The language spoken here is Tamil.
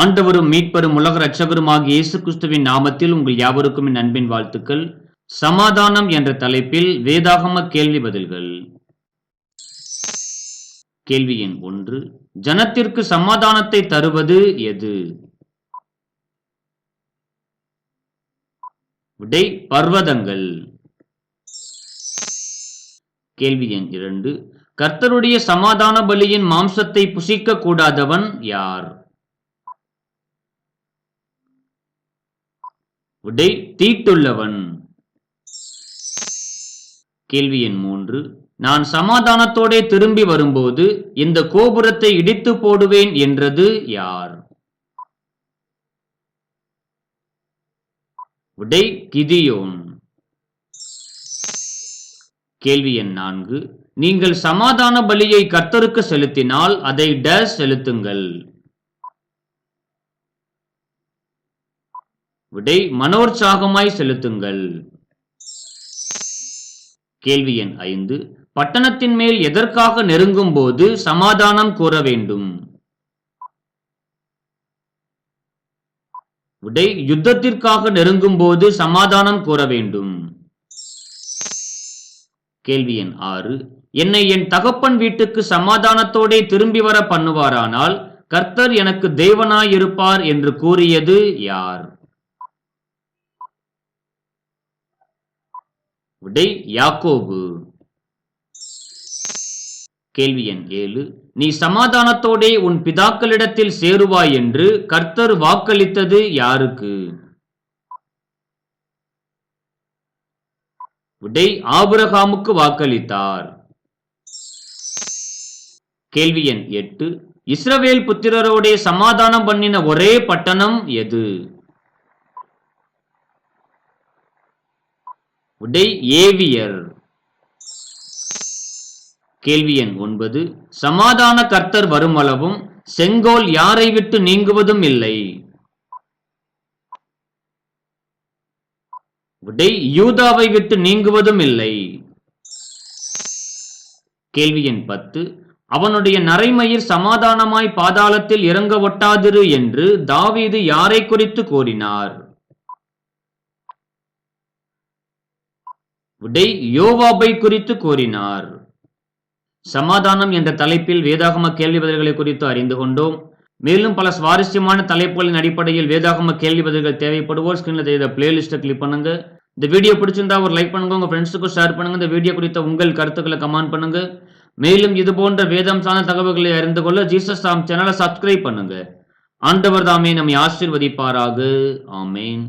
ஆண்டவரும் மீட்பரும் உலக ரட்சகருமாகிய இயேசு கிறிஸ்துவின் நாமத்தில் உங்கள் யாவருக்கும் என் அன்பின் வாழ்த்துக்கள். சமாதானம் என்ற தலைப்பில் வேதாகம கேள்வி பதில்கள். கேள்வி எண் ஒன்று. ஜனத்திற்கு சமாதானத்தை தருவது எது? விடை பர்வதங்கள். கேள்வி எண் இரண்டு. கர்த்தருடைய சமாதான பலியின் மாம்சத்தை புசிக்க கூடாதவன் யார்? உடை தீட்டுள்ளவன். கேள்வி எண் மூன்று. நான் சமாதானத்தோடே திரும்பி வரும்போது இந்த கோபுரத்தை இடித்து போடுவேன் என்றது யார்? உடை கிதியோன். கேள்வி எண் நான்கு. நீங்கள் சமாதான பலியை கர்த்தருக்கு செலுத்தினால் அதை டேஸ் செலுத்துங்கள். விடை மனோற்சாகமாய் செலுத்துங்கள். கேள்வி எண் ஐந்து. பட்டணத்தின் மேல் எதற்காக நெருங்கும் போது சமாதானம் கூற வேண்டும்? விடை யுத்தத்திற்காக நெருங்கும் போது சமாதானம் கூற வேண்டும். கேள்வி எண் ஆறு. என்னை என் தகப்பன் வீட்டுக்கு சமாதானத்தோடே திரும்பி வர பண்ணுவாரானால் கர்த்தர் எனக்கு தேவனாயிருப்பார் என்று கூறியது யார்? விடை யாக்கோபு. கேள்வி எண் ஏழு. நீ சமாதானத்தோடே உன் பிதாக்களிடத்தில் சேருவாய் என்று கர்த்தர் வாக்களித்தது யாருக்கு? விடை ஆபிரகாமுக்கு வாக்களித்தார். கேள்வி எண் எட்டு. இஸ்ரவேல் புத்திரரோடே சமாதானம் பண்ணின ஒரே பட்டணம் எது? உடை ஏவியர். கேள்வி எண் ஒன்பது. சமாதான கர்த்தர் வருமளவும் செங்கோல் யாரை விட்டு நீங்குவதும் இல்லை. விடை யூதாவை விட்டு நீங்குவதும் இல்லை. கேள்வி எண் பத்து. அவனுடைய நரைமயிர் சமாதானமாய் பாதாளத்தில் இறங்க ஒட்டாதிரு என்று தாவீது யாரை குறித்து கூறினார்? உடை யோவாபை குறித்து கூறினார். சமாதானம் என்ற தலைப்பில் வேதாகம கேள்வி பதில்களை குறித்து அறிந்து கொண்டோம். மேலும் பல சுவாரஸ்யமான தலைப்புகளின் அடிப்படையில் வேதாகம கேள்வி பதில்கள் தேவைப்படுவோர் ஸ்கிரீன்ல செய்த பிளேலிஸ்ட்டை கிளிக் பண்ணுங்க. இந்த வீடியோ பிடிச்சிருந்தா ஒரு லைக் பண்ணுங்க உங்க ஃப்ரெண்ட்ஸுக்கும் ஷேர் பண்ணுங்க. இந்த வீடியோ குறித்த உங்கள் கருத்துக்களை கமெண்ட் பண்ணுங்க. மேலும் இது போன்ற வேதம் சார்ந்த தகவல்களை அறிந்து கொள்ள ஜீசஸ் தாம் சேனலை சப்ஸ்கிரைப் பண்ணுங்க. ஆண்டவர் தாமே நம்மை ஆசீர்வதிப்பாராக. ஆமேன்.